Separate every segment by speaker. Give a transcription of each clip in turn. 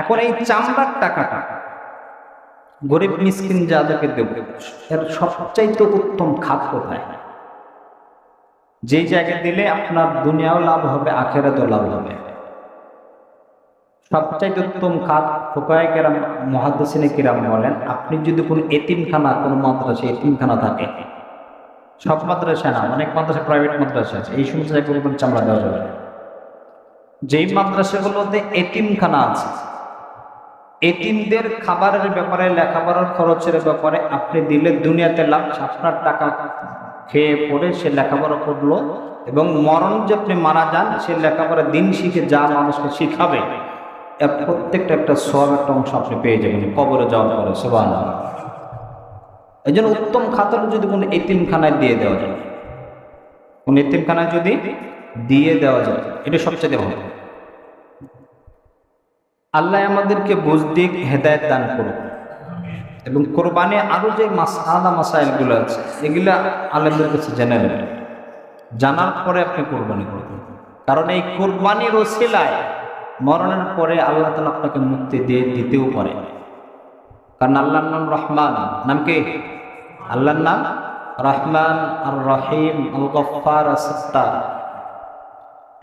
Speaker 1: এখন এই চামড়ার টাকাটা গরিব মিসকিন যাদেরকে দেব, এর সবচাইতে উত্তম খাত কোথায়? যেই জায়গায় দিলে আপনার দুনিয়াও লাভ হবে, আখেরাতেও লাভ হবে। সবচাইতে উত্তম খাত ফোকায় কেরাম মহাদ্দেশিনে কিরাম বলেন, আপনি যদি কোনো এতিমখানা, কোনো মাদ্রাসা, এতিমখানা থাকে, সব মাদ্রাসা না, অনেক মাদ্রাসা প্রাইভেট মাদ্রাসা আছে, এই সমস্ত জায়গাগুলো চামড়া দেওয়া যাবে যেই মাদ্রাসাগুলোতে এতিমখানা আছে এতিমদের খাবারের ব্যাপারে, লেখাপড়ার খরচের ব্যাপারে আপনি দিলে দুনিয়াতে লাভ আপনার টাকা খেয়ে পড়ে সে লেখাপড়া করল এবং মরণ যে আপনি মারা যান, সে লেখাপড়া দিন শিখে যা মানুষকে শিখাবে প্রত্যেকটা একটা সব একটা অংশ আপনি পেয়ে যাবেন, কবরে যাওয়ার পরে সোবান এই জন্য উত্তম খাতাটা যদি কোনো এতিমখানায় দিয়ে দেওয়া যায়, কোন এতিমখানায় যদি দিয়ে দেওয়া যায়, এটা সবচেয়ে ভালো আল্লাহ আমাদেরকে বুঝ হেদায়ত দান করুক। এবং কোরবানি আরও যে মাসালা মাসাইলগুলো আছে, এগুলা আলেমদের কাছে জেনে নেবেন। জানার পরে আপনি কোরবানি করবেন। কারণ এই কোরবানির ওসিলায় মরণের পরে আল্লাহ তালা আপনাকে মুক্তি দিয়ে দিতেও পারে। কারণ আল্লাহর নাম রহমান। নাম কি? আল্লাহর নাম রহমান আর রহিম আল গফার সত্তার।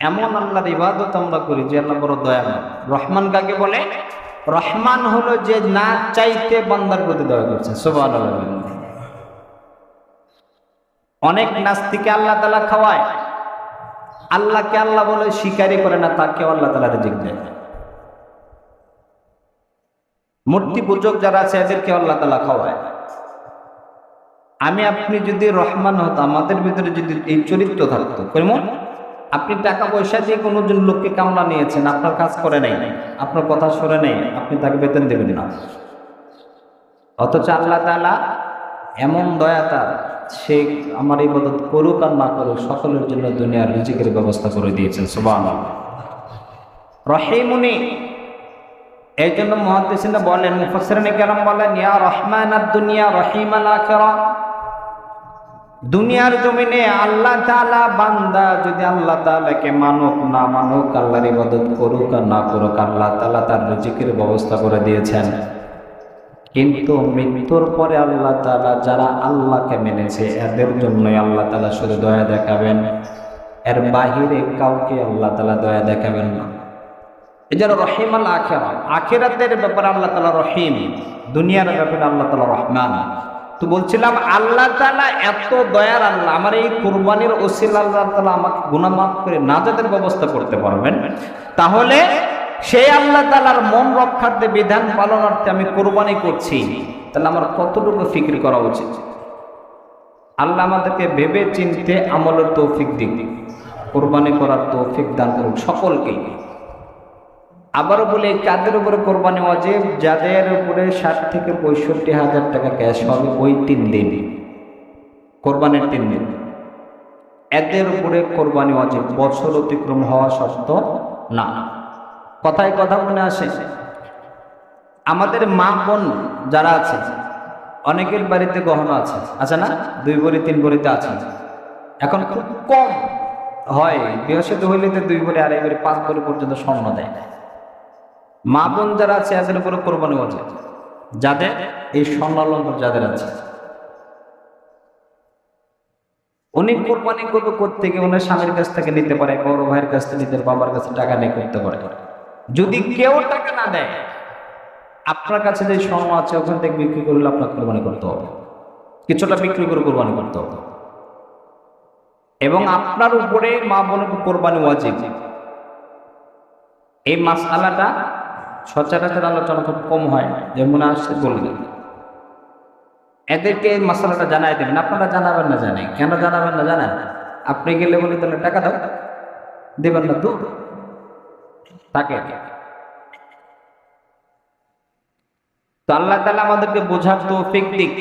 Speaker 1: এমন আল্লাহর ইবাদত আমরা করি যে আল্লাহ বড় দয়াময় রহমান কাকে বলে? রহমান হলো যে না চাইতে বান্দার প্রতি দয়া করছে সোবান অনেক নাস্তিকে আল্লাহ তালা খাওয়ায়। আল্লাহকে আল্লাহ বলে স্বীকারই করে না তাকে আল্লাহ তালা রেজিক দেয়। মূর্তি পূজক যারা আছে এদেরকে আল্লাহ তালা খাওয়ায়। আমি, আপনি যদি রহমান হতো, আমাদের ভিতরে যদি এই চরিত্র থাকতো, কেমন? আপনি টাকা পয়সা দিয়ে কোনো জন লোককে কামলা নিয়েছেন, আপনার কাজ করে নাই, আপনার কথা শুনে নেই, আপনি তাকে বেতন দেবেন না। অথচ আল্লাহ তালা এমন দয়া তার, সে আমার এই মদত করুক আর না করুক, সকলের জন্য দুনিয়ার রিজিকের ব্যবস্থা করে দিয়েছেন সুবাহ রহিমুনি এই জন্য মহাদিসিনা বলেন মুফসরিনে কেরাম বলেন, ইয়া রহমান দুনিয়া রহিম আল আখেরা। দুনিয়ার জমিনে আল্লাহ তালা বান্দা যদি আল্লাহ তালাকে মানুক, না মানুক, আল্লাহর ইবাদত করুক আর না করুক, আল্লাহ তালা তার রিজিকের ব্যবস্থা করে দিয়েছেন। কিন্তু মৃত্যুর পরে আল্লাহ তালা যারা আল্লাহকে মেনেছে, এদের জন্যই আল্লাহ তালা শুধু দয়া দেখাবেন। এর বাহিরে কাউকে আল্লাহ তালা দয়া দেখাবেন না। এই জন্য রহিম আল আখেরা আখেরাতের ব্যাপারে আল্লাহ তালা রহিম, দুনিয়ার ব্যাপারে আল্লাহ তালা রহমান। তো বলছিলাম, আল্লাহ তালা এত দয়ার আল্লাহ, আমার এই কোরবানির ওসিল আল্লাহ তালা আমাকে গুণামাফ করে নাজাদের ব্যবস্থা করতে পারবেন। তাহলে সেই আল্লাহ তালার মন রক্ষার্থে, বিধান পালনার্থে আমি কোরবানি করছি। তাহলে আমার কতটুকু ফিক্রি করা উচিত? আল্লাহ আমাদেরকে ভেবে চিনতে আমলের তৌফিক দিক। কোরবানি করার তৌফিক দান করুক সকলকেই আবারও বলে, কাদের উপরে কোরবানি অজেব যাদের উপরে ষাট থেকে পঁয়ষট্টি হাজার টাকা ক্যাশ হবে ওই তিন দিন। কোরবানির তিন দিন। এদের উপরে কোরবানি অজেব বছর অতিক্রম হওয়া সত্য না। কথায় কথা মনে আসে, আমাদের মা বোন যারা আছে, অনেকের বাড়িতে গহনা আছে আছে না? দুই ভরি, তিন ভরিতে আছে। এখন খুব কম হয় বিহসিত হইলে দুই ভরি, আড়াই ভরি, পাঁচ ভরি পর্যন্ত স্বর্ণ দেয়। মা বোন যারা আছে, এদের উপরে কোরবানি আছে যাদের? এই স্বর্ণালঙ্কর যাদের আছে। উনি কোরবানি করবে থেকে উনি স্বামীর কাছ থেকে নিতে পারে, বড় ভাইয়ের কাছ থেকে নিতে বাবার কাছে টাকা নিয়ে করতে পারে। যদি কেউ টাকা না দেয়, আপনার কাছে যে স্বর্ণ আছে, ওখান থেকে বিক্রি করলে আপনার কোরবানি করতে হবে। কিছুটা বিক্রি করে কোরবানি করতে হবে। এবং আপনার উপরে মা বোনের কোরবানি হওয়া ওয়াজিব এই মাসালাটা সচরাচর আলোচনা খুব কম হয়, যে আসছে বলবেন এদেরকে এই মশলাটা জানাই দেবেন। আপনারা জানাবেন না জানেন কেন জানাবেন না জানেন? আপনি গেলে বলে, তাহলে টাকা দাও। দেবেন না তো তাকে। তো আল্লাহ তালা আমাদেরকে বোঝার তো দিক।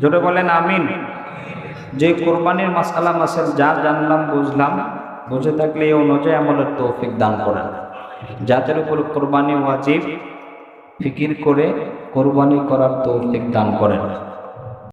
Speaker 1: জোরে বলেন, আমিন। যে কোরবানির মাসালা মাসাল যা জানলাম, বুঝলাম। বুঝে থাকলে এই অনুযায়ী আমাদের তৌফিক দান করেন। যাদের উপর কোরবানি ওয়াজিব ফিকির করে কোরবানি করার তৌফিক দান করেন।